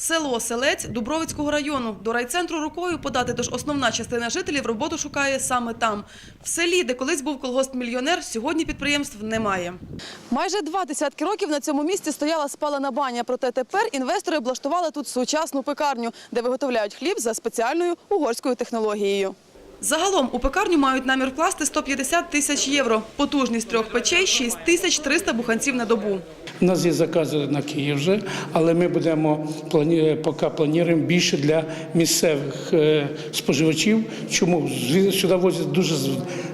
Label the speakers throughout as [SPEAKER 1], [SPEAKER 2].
[SPEAKER 1] Село Селець Дубровицького району. До райцентру рукою подати, тож основна частина жителів роботу шукає саме там. В селі, де колись був колгосп-мільйонер, сьогодні підприємств немає. Майже два десятки років на цьому місці стояла спалена баня. Проте тепер інвестори облаштували тут сучасну пекарню, де виготовляють хліб за спеціальною угорською технологією. Загалом у пекарню мають намір вкласти 150 тисяч євро. Потужність трьох печей – 6 тисяч 300 буханців на добу.
[SPEAKER 2] У нас є закази на Київ вже, але ми будемо плані- поки плануємо більше для місцевих е, споживачів. Чому сюди возять дуже з-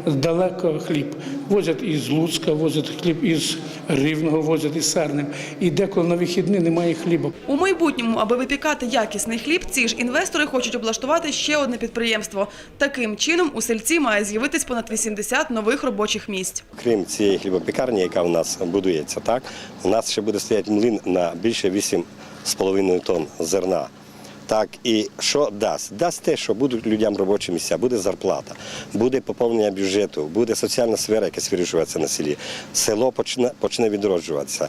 [SPEAKER 2] далеко хліб? Возять із Луцька, возять хліб із Рівного, возять із Серним. І деколи на вихідні немає хліба.
[SPEAKER 1] У майбутньому, аби випікати якісний хліб, ці ж інвестори хочуть облаштувати ще одне підприємство. Таким чином у сельці має з'явитись понад 80 нових робочих місць.
[SPEAKER 3] Крім цієї хлібопікарні, яка у нас будується, так у нас ще буде стояти млин на більше 8,5 тонн зерна. Так, і що дасть? Дасть те, що будуть людям робочі місця, буде зарплата, буде поповнення бюджету, буде соціальна сфера, яка вирішується на селі. Село почне, почне відроджуватися.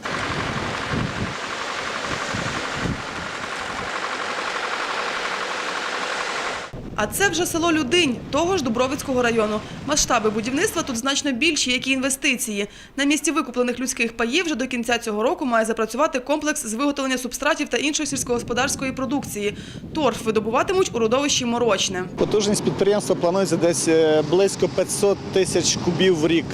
[SPEAKER 1] А це вже село Людинь, того ж Дубровицького району. Масштаби будівництва тут значно більші, як і інвестиції. На місці викуплених людських паїв вже до кінця цього року має запрацювати комплекс з виготовлення субстратів та іншої сільськогосподарської продукції. Торф видобуватимуть у родовищі Морочне.
[SPEAKER 4] Потужність підприємства планується десь е, близько 500 тисяч кубів в рік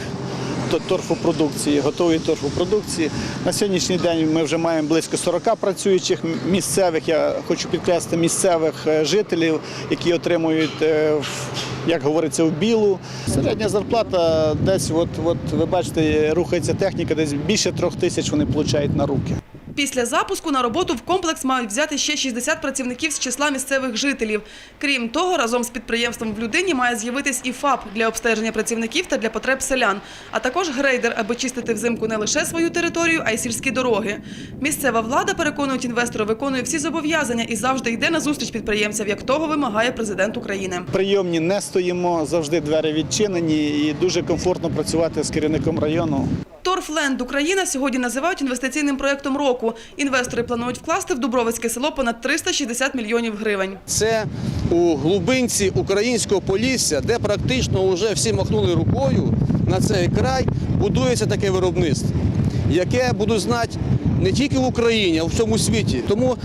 [SPEAKER 4] то- торфопродукції, готової торфопродукції. На сьогоднішній день ми вже маємо близько 40 працюючих місцевих. Я хочу підкреслити місцевих е, жителів, які отримують, е, як говориться, в білу. Середня зарплата десь, от, от ви бачите, рухається техніка, десь більше трьох тисяч вони отримують на руки.
[SPEAKER 1] Після запуску на роботу в комплекс мають взяти ще 60 працівників з числа місцевих жителів. Крім того, разом з підприємством в людині має з'явитись і ФАП для обстеження працівників та для потреб селян, а також грейдер, аби чистити взимку не лише свою територію, а й сільські дороги. Місцева влада, переконують інвестори, виконує всі зобов'язання і завжди йде на зустріч підприємцям, як того вимагає президент України.
[SPEAKER 4] Прийомні не стоїмо, завжди двері відчинені і дуже комфортно працювати з керівником району.
[SPEAKER 1] Торфленд Україна сьогодні називають інвестиційним проєктом року. Інвестори планують вкласти в Дубровицьке село понад 360 мільйонів гривень.
[SPEAKER 5] Це у глибинці українського полісся, де практично вже всі махнули рукою на цей край, будується таке виробництво, яке будуть знати не тільки в Україні, а в всьому світі. Тому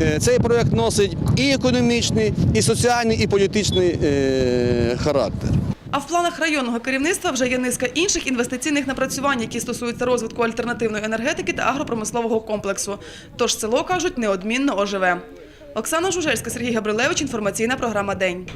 [SPEAKER 5] е, цей проект носить і економічний, і соціальний, і політичний е, характер.
[SPEAKER 1] А в планах районного керівництва вже є низка інших інвестиційних напрацювань, які стосуються розвитку альтернативної енергетики та агропромислового комплексу. Тож село кажуть неодмінно оживе. Оксана Жужельська, Сергій Габрилевич. Інформаційна програма День.